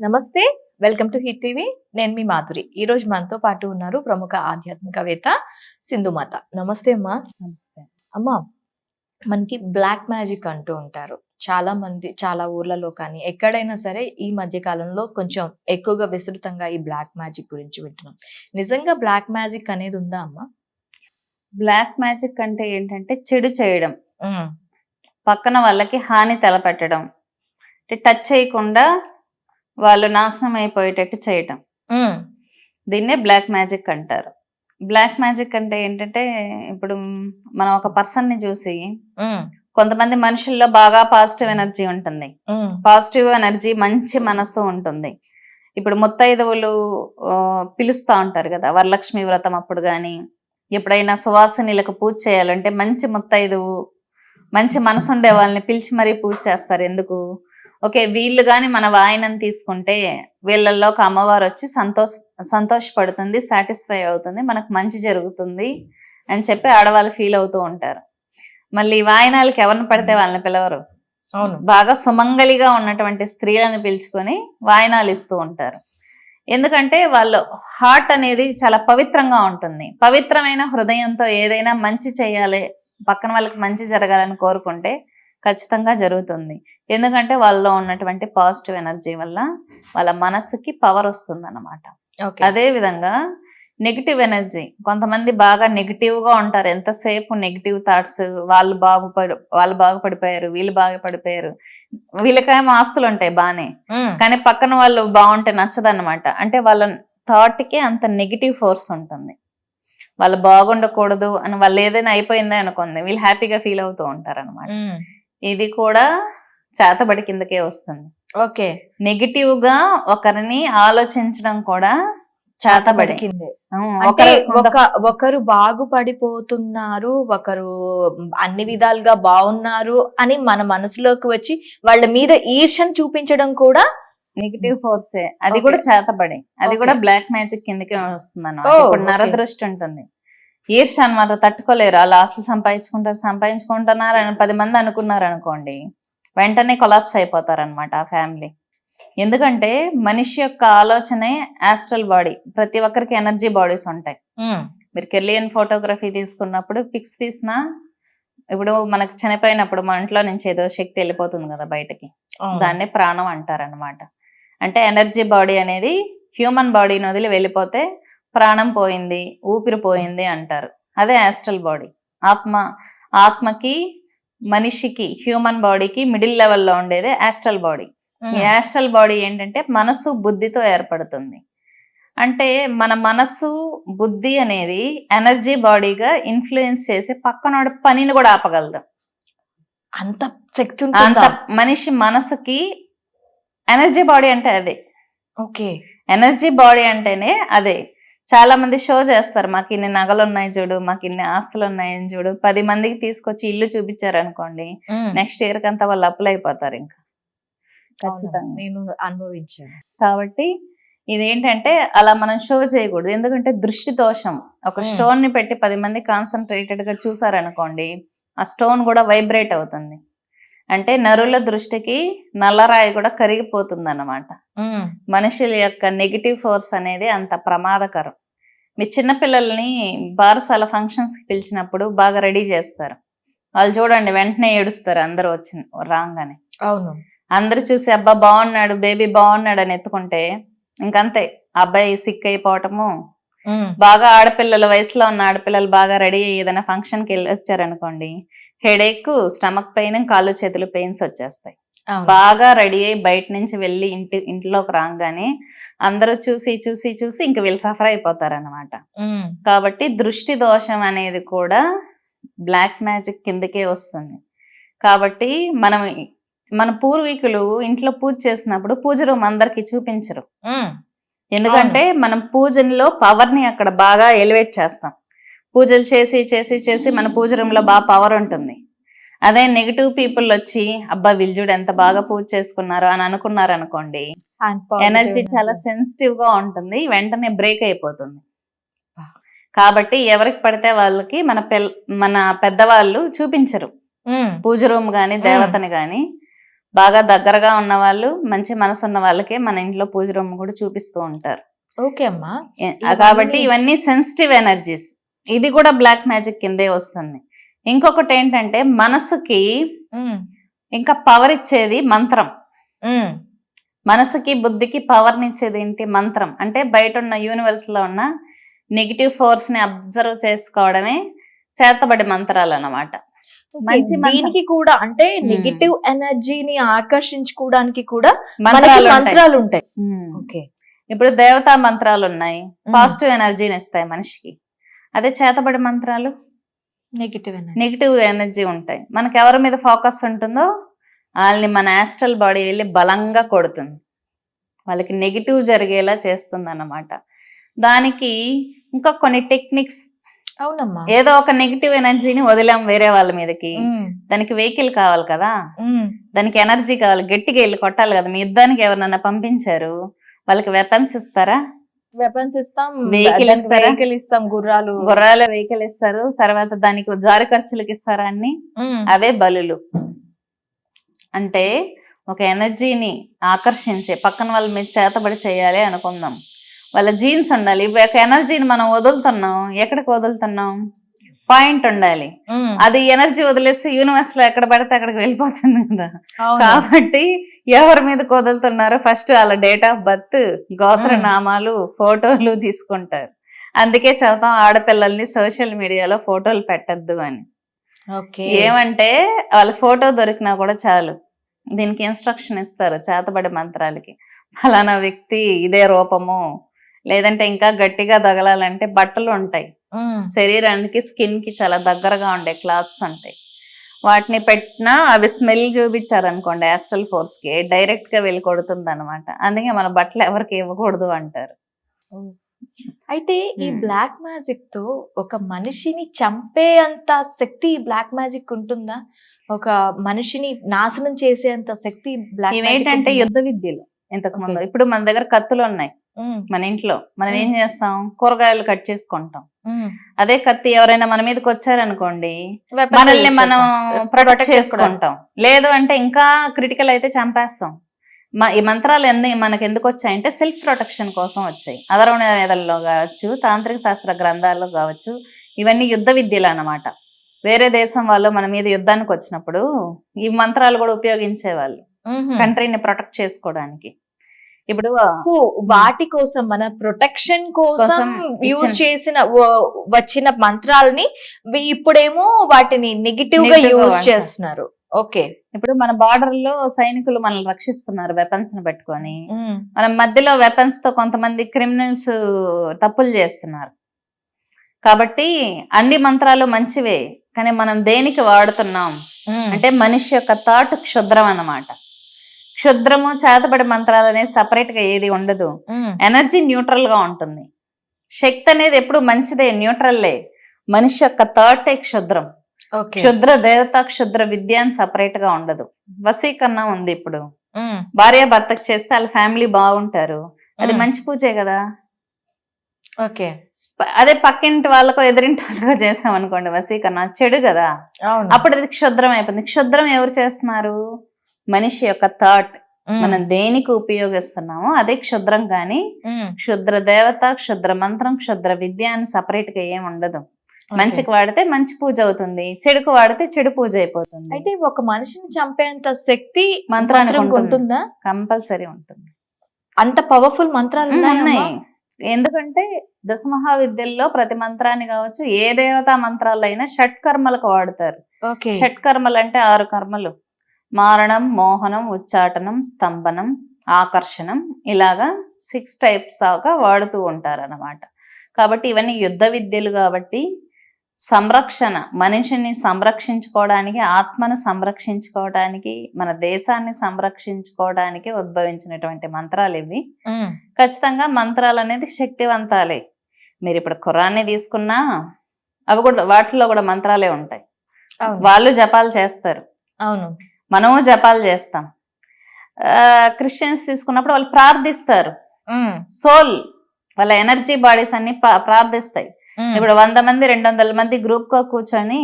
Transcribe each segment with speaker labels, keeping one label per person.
Speaker 1: నమస్తే welcome to hit TV. నేను మీ మాధురి. ఈ రోజు మనతో పాటు ఉన్నారు ప్రముఖ ఆధ్యాత్మికవేత్త సింధుమాత నమస్తే అమ్మా.
Speaker 2: నమస్తే.
Speaker 1: అమ్మా మనకి బ్లాక్ మ్యాజిక్ అంటూ ఉంటారు. చాలా మంది చాలా ఊర్లలో కానీ ఎక్కడైనా సరే ఈ మధ్య కాలంలో కొంచెం ఎక్కువగా విస్తృతంగా ఈ బ్లాక్ మ్యాజిక్ గురించి వింటున్నాం. నిజంగా బ్లాక్ మ్యాజిక్ అనేది ఉందా అమ్మా?
Speaker 2: బ్లాక్ మ్యాజిక్ అంటే ఏంటంటే చెడు చేయడం. పక్కన వాళ్ళకి హాని తలపెట్టడం. అంటే టచ్ చేయకుండా వాళ్ళు నాశనం అయిపోయేటట్టు చేయటం. దీన్నే బ్లాక్ మ్యాజిక్ అంటారు. బ్లాక్ మ్యాజిక్ అంటే ఏంటంటే ఇప్పుడు మనం ఒక పర్సన్ని చూసి కొంతమంది మనుషుల్లో బాగా పాజిటివ్ ఎనర్జీ ఉంటుంది. పాజిటివ్ ఎనర్జీ మంచి మనస్సు ఉంటుంది. ఇప్పుడు ముత్తైదవులు పిలుస్తా ఉంటారు కదా వరలక్ష్మి వ్రతం అప్పుడు కానీ ఎప్పుడైనా సువాసినిలకు పూజ చేయాలంటే మంచి ముత్తైదువు మంచి మనసు ఉండే వాళ్ళని పిలిచి మరీ పూజ చేస్తారు. ఎందుకు? ఓకే వీళ్ళు కానీ మన వాయనం తీసుకుంటే వీళ్ళల్లో ఒక అమ్మవారు వచ్చి సంతోష సంతోషపడుతుంది సాటిస్ఫై అవుతుంది మనకు మంచి జరుగుతుంది అని చెప్పి ఆడవాళ్ళు ఫీల్ అవుతూ ఉంటారు. మళ్ళీ వాయనాలకి ఎవరిని పడితే వాళ్ళని పిలవరు.
Speaker 1: అవును.
Speaker 2: బాగా సుమంగళిగా ఉన్నటువంటి స్త్రీలను పిలుచుకొని వాయనాలు ఇస్తూ ఉంటారు. ఎందుకంటే వాళ్ళు హార్ట్ అనేది చాలా పవిత్రంగా ఉంటుంది. పవిత్రమైన హృదయంతో ఏదైనా మంచి చేయాలి పక్కన వాళ్ళకి మంచి జరగాలని కోరుకుంటే ఖచ్చితంగా జరుగుతుంది. ఎందుకంటే వాళ్ళలో ఉన్నటువంటి పాజిటివ్ ఎనర్జీ వల్ల వాళ్ళ మనస్సుకి పవర్ వస్తుంది అన్నమాట
Speaker 1: ఓకే.
Speaker 2: అదే విధంగా నెగిటివ్ ఎనర్జీ కొంతమంది బాగా నెగిటివ్గా ఉంటారు. ఎంతసేపు నెగిటివ్ థాట్స్ వాళ్ళు బాగుపడి వాళ్ళు బాగుపడిపోయారు వీళ్ళు బాగుపడిపోయారు. వీళ్ళకేమో ఆస్తులు ఉంటాయి బానే. కానీ పక్కన వాళ్ళు బాగుంటే నచ్చదన్నమాట. అంటే వాళ్ళ థాట్కి అంత నెగిటివ్ ఫోర్స్ ఉంటుంది. వాళ్ళు బాగుండకూడదు అని వాళ్ళు ఏదైనా అయిపోయిందే అనుకోండి వీళ్ళు హ్యాపీగా ఫీల్ అవుతూ ఉంటారు అనమాట ఇది కూడా చేతబడి కిందకే వస్తుంది.
Speaker 1: ఓకే.
Speaker 2: నెగిటివ్గా ఒకరిని ఆలోచించడం కూడా చేతబడి.
Speaker 1: కిందే
Speaker 2: ఒకరి-
Speaker 1: ఒక ఒకరు బాగుపడిపోతున్నారు ఒకరు అన్ని విధాలుగా బాగున్నారు అని మన మనసులోకి వచ్చి వాళ్ళ మీద ఈర్ష్యను చూపించడం కూడా
Speaker 2: నెగిటివ్ ఫోర్సే. అది. కూడా చేతబడి. అది. కూడా బ్లాక్ మ్యాజిక్ కిందకే వస్తుంది అన్నమాట. నరదృష్టి ఉంటుంది. ఈర్ష అన్నమాట తట్టుకోలేరు. వాళ్ళు ఆస్తులు సంపాదించుకుంటారు సంపాదించుకుంటున్నారు అని పది మంది అనుకున్నారు అనుకోండి వెంటనే కొలాప్స్ అయిపోతారు అనమాట ఆ ఫ్యామిలీ. ఎందుకంటే మనిషి యొక్క ఆలోచనే ఆస్ట్రల్ బాడీ. ప్రతి ఒక్కరికి ఎనర్జీ బాడీస్ ఉంటాయి. మీరు కెలియన్ ఫోటోగ్రఫీ తీసుకున్నప్పుడు పిక్స్ తీసినా ఇప్పుడు మనకు చనిపోయినప్పుడు మన ఇంట్లో నుంచి ఏదో శక్తి వెళ్ళిపోతుంది కదా బయటకి. దాన్నే ప్రాణం అంటారనమాట అంటే ఎనర్జీ బాడీ అనేది హ్యూమన్ బాడీని వదిలి వెళ్ళిపోతే ప్రాణం పోయింది ఊపిరి పోయింది అంటారు. అదే యాస్ట్రల్ బాడీ ఆత్మ ఆత్మకి మనిషికి హ్యూమన్ బాడీకి మిడిల్ లెవెల్లో ఉండేదే యాస్ట్రల్ బాడీ. ఈ యాస్ట్రల్ బాడీ ఏంటంటే మనసు బుద్ధితో ఏర్పడుతుంది. అంటే మన మనస్సు బుద్ధి అనేది ఎనర్జీ బాడీగా ఇన్ఫ్లుయెన్స్ చేసి పక్కనోడి పనిని కూడా ఆపగలదు.
Speaker 1: అంత శక్తి
Speaker 2: అంత మనిషి మనసుకి ఎనర్జీ బాడీ అంటే అదే.
Speaker 1: ఓకే.
Speaker 2: ఎనర్జీ బాడీ అంటేనే అదే. చాలా మంది షో చేస్తారు. మాకు ఇన్ని నగలు ఉన్నాయి చూడు మాకు ఇన్ని ఆస్తులు ఉన్నాయని చూడు. పది మందికి తీసుకొచ్చి ఇల్లు చూపించారు అనుకోండి. నెక్స్ట్ ఇయర్ కంతా వాళ్ళు అప్పులు అయిపోతారు ఇంకా. ఖచ్చితంగా.
Speaker 1: నేను అనుభవించాను.
Speaker 2: కాబట్టి ఇదేంటంటే అలా మనం షో చేయకూడదు. ఎందుకంటే దృష్టి దోషం. ఒక. స్టోన్ని పెట్టి పది మంది కాన్సన్ట్రేటెడ్గా చూసారనుకోండి ఆ స్టోన్ కూడా వైబ్రేట్ అవుతుంది. అంటే నరుల దృష్టికి నల్లరాయి కూడా కరిగిపోతుంది అన్నమాట
Speaker 1: ఉమ్.
Speaker 2: మనుషుల యొక్క నెగిటివ్ ఫోర్స్ అనేది అంత ప్రమాదకరం. మీ చిన్నపిల్లల్ని బారసాల ఫంక్షన్స్కి పిలిచినప్పుడు బాగా రెడీ చేస్తారు. వాళ్ళు చూడండి వెంటనే ఏడుస్తారు అందరూ వచ్చిన రాగానే.
Speaker 1: అవును.
Speaker 2: అందరు చూసి అబ్బా బాగున్నాడు బేబీ బాగున్నాడు అని ఎత్తుకుంటే ఇంకంతే. అబ్బాయి సిక్ అయిపోవటము. బాగా ఆడపిల్లల వయసులో ఉన్న ఆడపిల్లలు బాగా రెడీ అయ్యి ఏదైనా ఫంక్షన్కి వెళ్ళి వచ్చారనుకోండి హెడేక్ స్టమక్ పెయిన్ కాళ్ళు చేతులు పెయిన్స్ వచ్చేస్తాయి. బాగా రెడీ అయ్యి బయట నుంచి వెళ్ళి ఇంటి ఇంట్లోకి రాగానే అందరూ చూసి చూసి చూసి ఇంక వీళ్ళు సఫర్ అయిపోతారు అనమాట. కాబట్టి దృష్టి దోషం అనేది కూడా బ్లాక్ మ్యాజిక్ కిందకే వస్తుంది కాబట్టి మనం మన పూర్వీకులు ఇంట్లో పూజ చేసినప్పుడు పూజ రూమ్ అందరికి చూపించరు. ఎందుకంటే మనం పూజల్లో పవర్ని అక్కడ బాగా ఎలివేట్ చేస్తాం పూజలు చేసి చేసి చేసి మన పూజ రూమ్లో బాగా పవర్ ఉంటుంది అదే నెగిటివ్ పీపుల్ వచ్చి అబ్బా విల్జుడు ఎంత బాగా పూజ చేసుకున్నారు అని అనుకున్నారు అనుకోండి ఎనర్జీ. చాలా సెన్సిటివ్గా ఉంటుంది వెంటనే బ్రేక్ అయిపోతుంది. కాబట్టి ఎవరికి పడితే వాళ్ళకి మన పెల్ మన పెద్దవాళ్ళు చూపించరు. పూజ రూమ్ గాని. దేవతని గాని బాగా దగ్గరగా ఉన్న వాళ్ళు మంచి మనసు ఉన్న వాళ్ళకే మన ఇంట్లో పూజ రూమ్ కూడా చూపిస్తూ ఉంటారు
Speaker 1: ఓకే అమ్మా
Speaker 2: కాబట్టి ఇవన్నీ సెన్సిటివ్ ఎనర్జీస్ ఇది కూడా బ్లాక్ మ్యాజిక్ కిందే వస్తుంది. ఇంకొకటి ఏంటంటే మనసుకి ఇంకా పవర్ ఇచ్చేది మంత్రం. మనసుకి బుద్ధికి పవర్ ఇచ్చేది ఏంటి? మంత్రం. అంటే బయట ఉన్న యూనివర్స్లో ఉన్న నెగిటివ్ ఫోర్స్ని అబ్జర్వ్ చేసుకోవడమే చేతబడి మంత్రాలు అన్నమాట. మంచి.
Speaker 1: దీనికి కూడా అంటే. నెగిటివ్ ఎనర్జీని ఆకర్షించుకోవడానికి కూడా
Speaker 2: మంత్రాలు ఉంటాయి. ఇప్పుడు దేవతా మంత్రాలు ఉన్నాయి. పాజిటివ్ ఎనర్జీని ఇస్తాయి మనిషికి. అదే చేతబడి మంత్రాలు?
Speaker 1: నెగిటివ్ ఎనర్జీ
Speaker 2: నెగిటివ్ ఎనర్జీ ఉంటాయి. మనకి ఎవరి మీద ఫోకస్ ఉంటుందో వాళ్ళని మన యాస్ట్రల్ బాడీ వెళ్ళి బలంగా కొడుతుంది. వాళ్ళకి నెగిటివ్ జరిగేలా చేస్తుంది అన్నమాట దానికి ఇంకా కొన్ని టెక్నిక్స్
Speaker 1: అవునమ్మా.
Speaker 2: ఏదో ఒక నెగిటివ్ ఎనర్జీని వదిలాం వేరే వాళ్ళ మీదకి. దానికి వెహికల్ కావాలి కదా? దానికి ఎనర్జీ కావాలి. గట్టిగా వెళ్ళి కొట్టాలి కదా? మీ యుద్ధానికి ఎవరినన్నా పంపించారు? వాళ్ళకి వెపన్స్ ఇస్తారా?
Speaker 1: వెపన్స్ ఇస్తాం
Speaker 2: ఇస్తారా?
Speaker 1: వెహికల్ ఇస్తాం గుర్రాలు.
Speaker 2: గుర్రాల వెహికల్ ఇస్తారు తర్వాత దానికి దారి ఖర్చులకు ఇస్తారా అన్ని? అవే బలులు. అంటే ఒక ఎనర్జీని ఆకర్షించే పక్కన వాళ్ళ మీద చేతబడి చేయాలి అనుకుందాం. వాళ్ళ జీన్స్ ఉండాలి. ఒక ఎనర్జీని మనం వదులుతున్నాం. ఎక్కడికి వదులుతున్నాం? పాయింట్ ఉండాలి. అది ఎనర్జీ వదిలేస్తే యూనివర్స్లో ఎక్కడ పడితే అక్కడికి వెళ్ళిపోతుంది కదా. కాబట్టి ఎవరి మీద వదులుతున్నారో ఫస్ట్ వాళ్ళ డేట్ ఆఫ్ బర్త్ గోత్ర. నామాలు ఫోటోలు తీసుకుంటారు. అందుకే చదువుతాం ఆడపిల్లల్ని సోషల్ మీడియాలో ఫోటోలు పెట్టద్దు అని. ఏమంటే వాళ్ళ ఫోటో దొరికినా కూడా చాలు. దీనికి ఇన్స్ట్రక్షన్ ఇస్తారు చేతబడి మంత్రాలకి. ఫలానా వ్యక్తి ఇదే రూపము లేదంటే ఇంకా గట్టిగా తగలాలంటే బట్టలు ఉంటాయి. శరీరానికి స్కిన్కి చాలా దగ్గరగా ఉండే క్లాత్స్ ఉంటాయి. వాటిని పెట్టినా అవి స్మెల్ చూపించారు అనుకోండి యాస్ట్రల్ ఫోర్స్కి డైరెక్ట్గా వెళ్ళి కొడుతుంది అనమాట అందుకే మన బట్టలు ఎవరికి ఇవ్వకూడదు అంటారు.
Speaker 1: అయితే ఈ. బ్లాక్ మ్యాజిక్తో ఒక మనిషిని చంపే అంత శక్తి బ్లాక్ మ్యాజిక్ ఉంటుందా? ఒక మనిషిని నాశనం చేసేంత శక్తి బ్లాక్
Speaker 2: ఇవేంటంటే యుద్ధ విద్యలు. ఇంతకు ముందు ఇప్పుడు మన దగ్గర కత్తులు ఉన్నాయి. మన ఇంట్లో మనం ఏం చేస్తాం? కూరగాయలు కట్ చేసుకుంటాం. అదే కత్తి ఎవరైనా మన మీదకి వచ్చారనుకోండి మనల్ని మనం ప్రొటెక్ట్ చేసుకుంటాం. లేదు అంటే ఇంకా క్రిటికల్ అయితే చంపేస్తాం. మ- ఈ మంత్రాలు ఎన్ని మనకి ఎందుకు వచ్చాయంటే సెల్ఫ్ ప్రొటెక్షన్ కోసం వచ్చాయి. అధర్వణ వేదల్లో కావచ్చు తాంత్రిక శాస్త్ర గ్రంథాల్లో కావచ్చు ఇవన్నీ యుద్ధ విద్యలు అన్నమాట. వేరే దేశం వాళ్ళు మన మీద యుద్ధానికి వచ్చినప్పుడు ఈ మంత్రాలు కూడా ఉపయోగించేవాళ్ళు. కంట్రీని ప్రొటెక్ట్ చేసుకోవడానికి. ఇప్పుడు
Speaker 1: సో వాటి కోసం మన ప్రొటెక్షన్ కోసం యూజ్ చేసిన వచ్చిన మంత్రాలని ఇప్పుడేమో వాటిని
Speaker 2: నెగిటివ్గా
Speaker 1: యూజ్. చేస్తున్నారు. ఓకే.
Speaker 2: ఇప్పుడు మన బార్డర్లో సైనికులు మనల్ని రక్షిస్తున్నారు వెపన్స్ని పెట్టుకొని మన మధ్యలో వెపన్స్తో కొంతమంది క్రిమినల్స్ తప్పులు చేస్తున్నారు. కాబట్టి అన్ని మంత్రాలు మంచివే కానీ మనం దేనికి వాడుతున్నాం? అంటే మనిషి యొక్క థాట్ క్షుద్రం అన్నమాట. క్షుద్రము చేతబడి మంత్రాలు అనేది సపరేట్గా ఏది ఉండదు. ఎనర్జీ న్యూట్రల్గా ఉంటుంది. శక్తి అనేది ఎప్పుడు మంచిదే న్యూట్రల్లే మనిషి యొక్క థాటే క్షుద్రం. క్షుద్ర దేవత క్షుద్ర విద్య అని సపరేట్గా ఉండదు. వసీకరణ ఉంది ఇప్పుడు. భార్య భర్తకు చేస్తే వాళ్ళ ఫ్యామిలీ బాగుంటారు. అది. మంచి పూజే కదా.
Speaker 1: ఓకే.
Speaker 2: అదే పక్కింటి వాళ్ళకో ఎదురింటి వాళ్ళకో చేసాం అనుకోండి వసీకరణ చెడు కదా. అప్పుడు అది క్షుద్రం అయిపోయింది క్షుద్రం ఎవరు చేస్తున్నారు? మనిషి యొక్క థాట్ మనం దేనికి ఉపయోగిస్తున్నామో అదే క్షుద్రం కానీ క్షుద్ర దేవత క్షుద్ర మంత్రం క్షుద్ర విద్య అని సపరేట్గా ఏం ఉండదు. మంచికి వాడితే మంచి పూజ అవుతుంది చెడుకు వాడితే చెడు పూజ అయిపోతుంది.
Speaker 1: అయితే ఒక మనిషిని చంపేంత శక్తి
Speaker 2: మంత్రానికి ఉంటుంది. కంపల్సరీ ఉంటుంది.
Speaker 1: అంత పవర్ఫుల్ మంత్రాలు ఉన్నాయా?
Speaker 2: ఎందుకంటే దశమహావిద్యల్లో ప్రతి మంత్రాన్ని కావచ్చు ఏ దేవతా మంత్రాలు అయినా షట్ కర్మలకు వాడతారు. షట్ కర్మలు అంటే ఆరు కర్మలు. మారణం మోహనం ఉచ్చాటనం స్తంభనం ఆకర్షణం ఇలాగా సిక్స్ టైప్స్ దాకా వాడుతూ ఉంటారు అన్నమాట కాబట్టి ఇవన్నీ యుద్ధ విద్యలు కాబట్టి సంరక్షణ మనిషిని సంరక్షించుకోవడానికి ఆత్మను సంరక్షించుకోవడానికి మన దేశాన్ని సంరక్షించుకోవడానికి ఉద్భవించినటువంటి మంత్రాలు ఇవి. ఖచ్చితంగా మంత్రాలు అనేది శక్తివంతాలే. మీరు ఇప్పుడు ఖురాన్ని తీసుకున్నా అవి కూడా వాటిలో కూడా మంత్రాలే ఉంటాయి. వాళ్ళు జపాలు చేస్తారు.
Speaker 1: అవును.
Speaker 2: మనము జపాలు చేస్తాం. క్రిస్టియన్స్ తీసుకున్నప్పుడు వాళ్ళు ప్రార్థిస్తారు. సోల్ వాళ్ళ ఎనర్జీ బాడీస్ అన్ని ప్రార్థిస్తాయి. ఇప్పుడు వంద మంది రెండు వందల మంది గ్రూప్గా కూర్చొని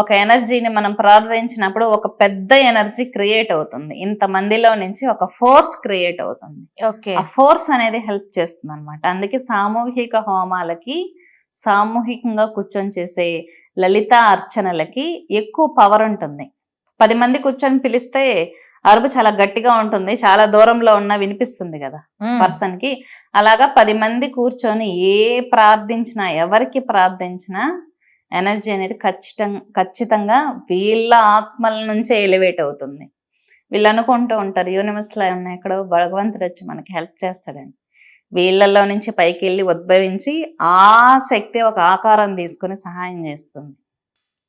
Speaker 2: ఒక ఎనర్జీని మనం ప్రార్థించినప్పుడు ఒక పెద్ద ఎనర్జీ క్రియేట్ అవుతుంది. ఇంత మందిలో నుంచి ఒక ఫోర్స్ క్రియేట్ అవుతుంది.
Speaker 1: ఓకే.
Speaker 2: ఆ ఫోర్స్ అనేది హెల్ప్ చేస్తుంది అనమాట అందుకే సామూహిక హోమాలకి సామూహికంగా కూర్చొని చేసే లలిత అర్చనలకి ఎక్కువ పవర్ ఉంటుంది. పది మంది కూర్చొని పిలిస్తే అరుపు చాలా గట్టిగా ఉంటుంది. చాలా దూరంలో ఉన్న వినిపిస్తుంది కదా పర్సన్కి. అలాగా పది మంది కూర్చొని ఏ ప్రార్థించినా ఎవరికి ప్రార్థించినా ఎనర్జీ అనేది ఖచ్చితంగా ఖచ్చితంగా వీళ్ళ ఆత్మల నుంచే ఎలివేట్ అవుతుంది. వీళ్ళు అనుకుంటూ ఉంటారు యూనివర్స్లో ఉన్న ఎక్కడో భగవంతుడు వచ్చి మనకి హెల్ప్ చేస్తాడని. వీళ్ళల్లో నుంచి పైకి వెళ్ళి ఉద్భవించి ఆ శక్తి ఒక ఆకారం తీసుకొని సహాయం చేస్తుంది.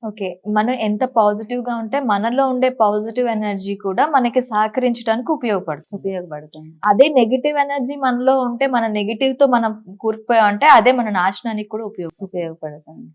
Speaker 1: ఓకే. మనం ఎంత పాజిటివ్గా ఉంటే మనలో ఉండే పాజిటివ్ ఎనర్జీ కూడా మనకి సహకరించడానికి ఉపయోగపడుతుంది.
Speaker 2: ఉపయోగపడుతుంది.
Speaker 1: అదే నెగిటివ్ ఎనర్జీ మనలో ఉంటే మన నెగిటివ్తో మనం కూరుకుపోయాం అంటే అదే మన నాశనానికి కూడా ఉపయోగం
Speaker 2: ఉపయోగపడుతుంది.